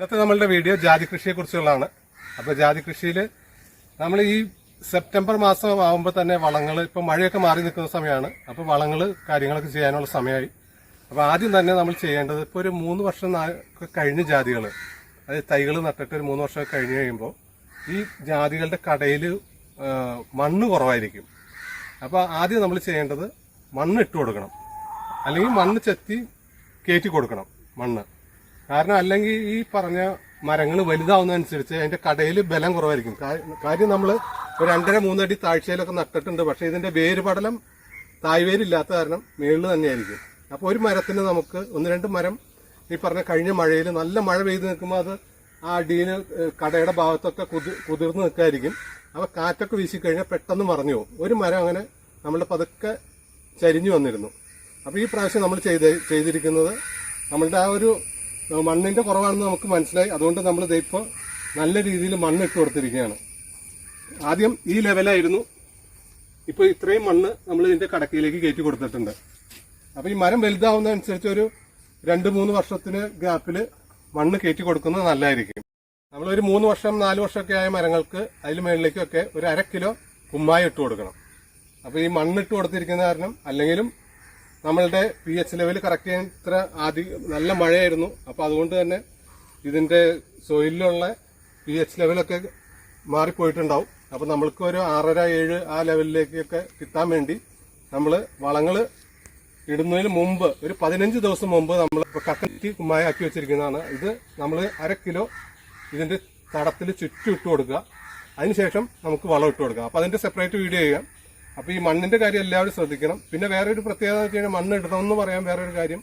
ഇന്നത്തെ നമ്മളുടെ വീഡിയോ ജാതി കൃഷിയെ കുറിച്ചുള്ളതാണ്. അപ്പൊ ജാതി കൃഷിയിൽ നമ്മൾ ഈ സെപ്റ്റംബർ മാസം ആകുമ്പോൾ തന്നെ വളങ്ങൾ ഇപ്പൊ മഴയൊക്കെ മാറി നിൽക്കുന്ന സമയമാണ് അപ്പൊ വളങ്ങൾ കാര്യങ്ങളൊക്കെ ചെയ്യാനുള്ള സമയമായി അപ്പൊ ആദ്യം തന്നെ നമ്മൾ ചെയ്യേണ്ടത് ഇപ്പൊ ഒരു മൂന്ന് വർഷം കഴിഞ്ഞ ജാതികൾ അതായത് തൈകൾ നട്ടിട്ട് ഒരു മൂന്ന് വർഷം കഴിഞ്ഞ് കഴിയുമ്പോൾ ഈ ജാതികളുടെ കടയിൽ മണ്ണ് കുറവായിരിക്കും. അപ്പൊ ആദ്യം നമ്മൾ ചെയ്യേണ്ടത് മണ്ണ് ഇട്ട് കൊടുക്കണം. അല്ലെങ്കിൽ മണ്ണ് ചെത്തി കയറ്റി കൊടുക്കണം മണ്ണ്. കാരണം അല്ലെങ്കിൽ ഈ പറഞ്ഞ മരങ്ങൾ വലുതാവുന്നതനുസരിച്ച് അതിന്റെ കടയിൽ ബലം കുറവായിരിക്കും. കാര്യം നമ്മൾ ഒരു രണ്ടര മൂന്നടി താഴ്ചയിലൊക്കെ നട്ടിട്ടുണ്ട്. പക്ഷെ ഇതിന്റെ വേര് പടലം തായ്വേരില്ലാത്ത കാരണം മേളിൽ തന്നെയായിരിക്കും. അപ്പോൾ ഒരു മരത്തിന് നമുക്ക് ഒന്ന് രണ്ട് മരം ഈ പറഞ്ഞ കഴിഞ്ഞ മഴയിൽ നല്ല മഴ പെയ്ത് നിൽക്കുമ്പോൾ അത് ആ അടിയിൽ കടയുടെ ഭാഗത്തൊക്കെ കുതി കുതിർന്ന് നിൽക്കായിരിക്കും. അപ്പോൾ കാറ്റൊക്കെ വീശിക്കഴിഞ്ഞാൽ പെട്ടെന്ന് മറഞ്ഞു പോകും. ഒരു മരം അങ്ങനെ നമ്മൾ പതുക്കെ ചരിഞ്ഞു വന്നിരുന്നു. അപ്പോൾ ഈ പ്രാവശ്യം നമ്മൾ ചെയ്ത് ചെയ്തിരിക്കുന്നത് നമ്മളുടെ ആ ഒരു മണ്ണിന്റെ കുറവാണെന്ന് നമുക്ക് മനസ്സിലായി. അതുകൊണ്ട് നമ്മൾ ഇതിപ്പോൾ നല്ല രീതിയിൽ മണ്ണ് ഇട്ട് കൊടുത്തിരിക്കുകയാണ്. ആദ്യം ഈ ലെവലായിരുന്നു. ഇപ്പോൾ ഇത്രയും മണ്ണ് നമ്മൾ ഇതിന്റെ കടക്കയിലേക്ക് കയറ്റി കൊടുത്തിട്ടുണ്ട്. അപ്പോൾ ഈ മരം വലുതാവുന്നതനുസരിച്ച് ഒരു രണ്ട് മൂന്ന് വർഷത്തിന് ഗ്യാപ്പിൽ മണ്ണ് കയറ്റി കൊടുക്കുന്നത് നല്ലതായിരിക്കും. നമ്മളൊരു മൂന്ന് വർഷം നാല് വർഷമൊക്കെ ആയ മരങ്ങൾക്ക് അതിൽ മുകളിലേക്കൊക്കെ ഒരു അര കിലോ കുമ്മായി ഇട്ട് കൊടുക്കണം. അപ്പോൾ ഈ മണ്ണിട്ട് കൊടുത്തിരിക്കുന്ന കാരണം അല്ലെങ്കിലും നമ്മളുടെ പി എച്ച് ലെവൽ കറക്റ്റ് ചെയ്യാൻ ഇത്ര ആദ്യം നല്ല മഴയായിരുന്നു. അപ്പോൾ അതുകൊണ്ട് തന്നെ ഇതിന്റെ സോയിലുള്ള പി എച്ച് ലെവലൊക്കെ മാറിപ്പോയിട്ടുണ്ടാവും. അപ്പോൾ നമ്മൾക്ക് ഒരു ആറര ഏഴ് ആ ലെവലിലേക്കൊക്കെ കിട്ടാൻ വേണ്ടി നമ്മൾ വളങ്ങൾ ഇടുന്നതിന് മുമ്പ് ഒരു പതിനഞ്ച് ദിവസം മുമ്പ് നമ്മൾ കക്കറ്റി കുമ്മായാക്കി വെച്ചിരിക്കുന്നതാണ്. ഇത് നമ്മൾ അര കിലോ ഇതിന്റെ തടത്തിൽ ചുറ്റും ഇട്ട് കൊടുക്കുക. അതിനുശേഷം നമുക്ക് വളം ഇട്ട് കൊടുക്കുക. അപ്പോൾ അതിന്റെ സെപ്പറേറ്റ് വീഡിയോ ചെയ്യാം. അപ്പോൾ ഈ മണ്ണിന്റെ കാര്യം എല്ലാവരും ശ്രദ്ധിക്കണം. പിന്നെ വേറെ ഒരു പ്രത്യേകത എന്ന് വെച്ച് കഴിഞ്ഞാൽ മണ്ണ് ഇടണമെന്ന് പറയാൻ വേറെ ഒരു കാര്യം.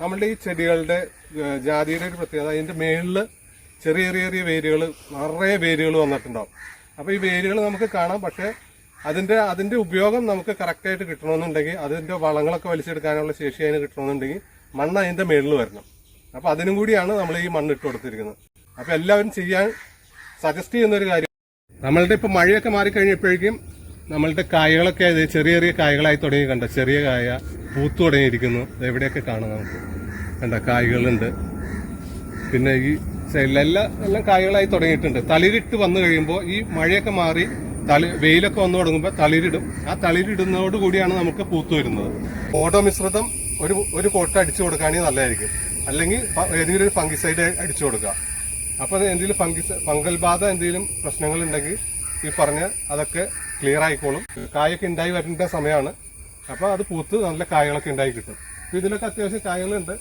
നമ്മളുടെ ഈ ചെടികളുടെ ജാതിയുടെ ഒരു പ്രത്യേകത അതിന്റെ മേളിൽ ചെറിയ ചെറിയ ചെറിയ വേരുകൾ നിറയെ വേരുകൾ വന്നിട്ടുണ്ടാവും. അപ്പോൾ ഈ വേരുകൾ നമുക്ക് കാണാം പക്ഷേ അതിന്റെ അതിന്റെ ഉപയോഗം നമുക്ക് കറക്റ്റായിട്ട് കിട്ടണമെന്നുണ്ടെങ്കിൽ അതിന്റെ വളങ്ങളൊക്കെ വലിച്ചെടുക്കാനുള്ള ശേഷി അതിന് കിട്ടണമെന്നുണ്ടെങ്കിൽ മണ്ണ് അതിന്റെ മേളിൽ വരണം. അപ്പോൾ അതിനും കൂടിയാണ് നമ്മൾ ഈ മണ്ണ് ഇട്ട് കൊടുത്തിരിക്കുന്നത്. അപ്പോൾ എല്ലാവരും ചെയ്യാൻ സജസ്റ്റ് ചെയ്യുന്ന ഒരു കാര്യം. നമ്മളുടെ ഇപ്പോൾ മഴയൊക്കെ മാറിക്കഴിഞ്ഞപ്പോഴേക്കും നമ്മളുടെ കായകളൊക്കെ ചെറിയ ചെറിയ കായകളായി തുടങ്ങി കണ്ട? ചെറിയ കായ പൂത്തു തുടങ്ങിയിരിക്കുന്നു. എവിടെയൊക്കെ കാണാം നമുക്ക്? കണ്ട കായകളുണ്ട്. പിന്നെ ഈ സൈഡിലെല്ലാം എല്ലാം കായകളായി തുടങ്ങിയിട്ടുണ്ട്. തളിരിട്ട് വന്നു കഴിയുമ്പോൾ ഈ മഴയൊക്കെ മാറി തളി വെയിലൊക്കെ വന്നു തുടങ്ങുമ്പോൾ തളിരിടും. ആ തളിരിടുന്നതോട് കൂടിയാണ് നമുക്ക് പൂത്തു വരുന്നത്. ഓടോ മിശ്രിതം ഒരു ഒരു കോട്ട അടിച്ചു കൊടുക്കുകയാണെങ്കിൽ നല്ലതായിരിക്കും. അല്ലെങ്കിൽ ഏതെങ്കിലും ഒരു ഫംഗിസൈഡ് അടിച്ചു കൊടുക്കുക. അപ്പോൾ എന്തെങ്കിലും ഫംഗിസ് ഫംഗൽ ബാധ എന്തെങ്കിലും പ്രശ്നങ്ങളുണ്ടെങ്കിൽ ഈ പറഞ്ഞ അതൊക്കെ ക്ലിയർ ആയിക്കോളും. കായൊക്കെ ഉണ്ടായി വരേണ്ട സമയമാണ് അപ്പോൾ അത് പൂത്ത് നല്ല കായകളൊക്കെ ഉണ്ടായി കിട്ടും. അപ്പോൾ ഇതിലൊക്കെ അത്യാവശ്യം കായകളുണ്ട്.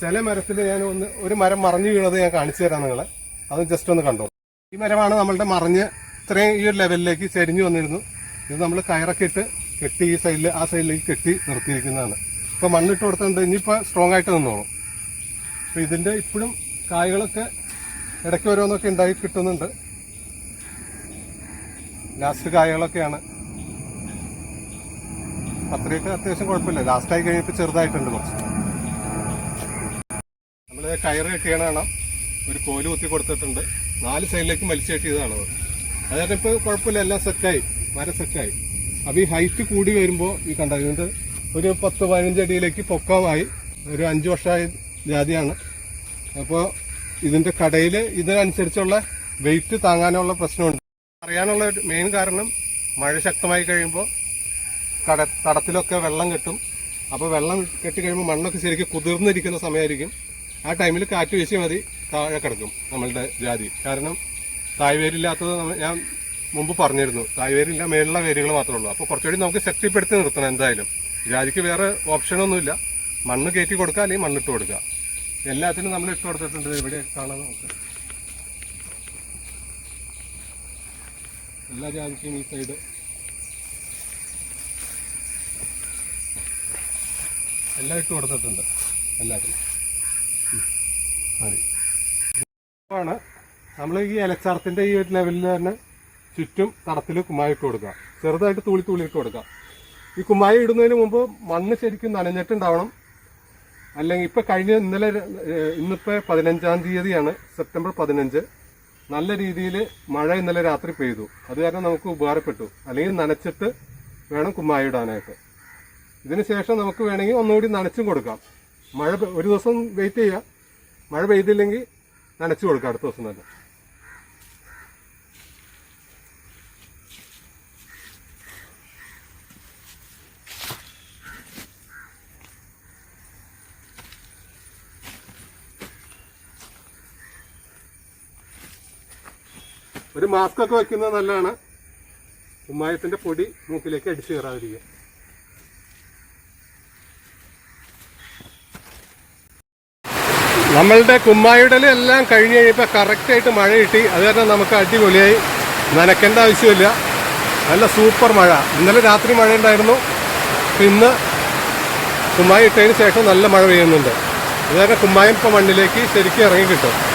ചില മരത്തിൽ ഞാൻ ഒന്ന് ഒരു മരം മറിഞ്ഞു വീണത് ഞാൻ കാണിച്ചു തരാം നിങ്ങളെ. അത് ജസ്റ്റ് ഒന്ന് കണ്ടോ? ഈ മരമാണ് നമ്മളുടെ മറിഞ്ഞ് ഇത്രയും ഈ ഒരു ലെവലിലേക്ക് ചെരിഞ്ഞു വന്നിരുന്നു. ഇത് നമ്മൾ കയറൊക്കെ ഇട്ട് കെട്ടി ഈ സൈഡിൽ ആ സൈഡിലേക്ക് കെട്ടി നിർത്തിയിരിക്കുന്നതാണ്. ഇപ്പോൾ മണ്ണിട്ട് കൊടുത്തുണ്ട് ഇനിയിപ്പോൾ സ്ട്രോങ് ആയിട്ട് നിന്നോളും. അപ്പോൾ ഇതിന്റെ ഇപ്പോഴും കായകളൊക്കെ ഇടയ്ക്ക് ഓരോന്നൊക്കെ ഉണ്ടായി കിട്ടുന്നുണ്ട്. ലാസ്റ്റ് കായകളൊക്കെയാണ്. അത്രയൊക്കെ അത്യാവശ്യം കുഴപ്പമില്ല. ലാസ്റ്റായി കഴിഞ്ഞപ്പോൾ ചെറുതായിട്ടുണ്ട് കുറച്ച്. നമ്മൾ കയറ് കെട്ടിയാണ് ഒരു കോൽ കുത്തി കൊടുത്തിട്ടുണ്ട്. നാല് സൈഡിലേക്ക് വലിച്ചു കെട്ടിയതാണ് അത്. അതായത് ഇപ്പോൾ കുഴപ്പമില്ല എല്ലാം സെറ്റായി മരം സെറ്റായി അപ്പോൾ ഈ ഹൈറ്റ് കൂടി വരുമ്പോൾ ഈ കണ്ട ഒരു പത്ത് പതിനഞ്ചടിയിലേക്ക് പൊക്കമായി. ഒരു അഞ്ച് വർഷമായ ജാതിയാണ്. അപ്പോൾ ഇതിന്റെ കടയിൽ ഇതിനനുസരിച്ചുള്ള വെയിറ്റ് താങ്ങാനുള്ള പ്രശ്നമുണ്ട്. അറിയാനുള്ള മെയിൻ കാരണം മഴ ശക്തമായി കഴിയുമ്പോൾ കട തടത്തിലൊക്കെ വെള്ളം കെട്ടും. അപ്പോൾ വെള്ളം കെട്ടി കഴിയുമ്പോൾ മണ്ണൊക്കെ ശരിക്കും കുതിർന്നിരിക്കുന്ന സമയമായിരിക്കും ആ ടൈമിൽ കാറ്റ് വീശി മതി താഴെ കിടക്കും നമ്മളുടെ ജാതി. കാരണം തായ്വേരില്ലാത്തത് ഞാൻ മുമ്പ് പറഞ്ഞിരുന്നു. തായ്വേരില്ല മേലുള്ള വേരുകൾ മാത്രമേ ഉള്ളൂ. അപ്പോൾ കുറച്ചുകൂടി നമുക്ക് ശക്തിപ്പെടുത്തി നിർത്തണം എന്തായാലും. ജാതിക്ക് വേറെ ഓപ്ഷനൊന്നുമില്ല മണ്ണ് കയറ്റി കൊടുക്കുക അല്ലെങ്കിൽ മണ്ണിട്ട് കൊടുക്കുക. എല്ലാത്തിനും നമ്മൾ ഇട്ട് കൊടുത്തിട്ടുണ്ട്. ഇവിടെ കാണാൻ നമുക്ക് എല്ലാ ജാതിക്കും ഈ സൈഡ് എല്ലാം ഇട്ട് കൊടുത്തിട്ടുണ്ട് എല്ലാത്തിനും. മതി. ആണ് നമ്മൾ ഈ ഇലച്ചാർത്തിന്റെ ഈ ഒരു ലെവലിൽ തന്നെ ചുറ്റും തടത്തിൽ കുമ്മായി ഇട്ട് കൊടുക്കുക. ചെറുതായിട്ട് തൂളി ഇട്ട് കൊടുക്കുക. ഈ കുമ്മായി ഇടുന്നതിന് മുമ്പ് മണ്ണ് ശരിക്കും നനഞ്ഞിട്ടുണ്ടാവണം. അല്ലെങ്കിൽ ഇപ്പൊ കഴിഞ്ഞ ഇന്നലെ ഇന്നിപ്പോൾ ഇന്നിപ്പോ പതിനഞ്ചാം തീയതിയാണ് സെപ്റ്റംബർ പതിനഞ്ച്. നല്ല രീതിയിൽ മഴ ഇന്നലെ രാത്രി പെയ്തു. അത് കാരണം നമുക്ക് ഉപകാരപ്പെട്ടു. അല്ലെങ്കിൽ നനച്ചിട്ട് വേണം കുമ്മായി ഇടാനായിട്ട്. ഇതിന് ശേഷം നമുക്ക് വേണമെങ്കിൽ ഒന്നുകൂടി നനച്ചും കൊടുക്കാം. മഴ ഒരു ദിവസം വെയിറ്റ് ചെയ്യാം. മഴ പെയ്തില്ലെങ്കിൽ നനച്ചു കൊടുക്കാം അടുത്ത ദിവസം തന്നെ. ഒരു മാസ്ക് ഒക്കെ വെക്കുന്നത് നല്ലതാണ്. കുമ്മായത്തിന്റെ പൊടി മൂക്കിലേക്ക് അടിച്ചു കയറാതിരിക്കുക. നമ്മളുടെ കുമ്മായിടൽ എല്ലാം കഴിഞ്ഞ് കഴിഞ്ഞപ്പോൾ കറക്റ്റായിട്ട് മഴ കിട്ടി. അത് കാരണം നമുക്ക് അടിപൊളിയായി. നനയ്ക്കേണ്ട ആവശ്യമില്ല. നല്ല സൂപ്പർ മഴ. ഇന്നലെ രാത്രി മഴ ഉണ്ടായിരുന്നു. ഇന്ന് കുമ്മായി ഇട്ടതിന് ശേഷം നല്ല മഴ പെയ്യുന്നുണ്ട്. അത് കാരണം കുമ്മായം ഇപ്പോൾ മണ്ണിലേക്ക് ശരിക്കും ഇറങ്ങി കിട്ടും.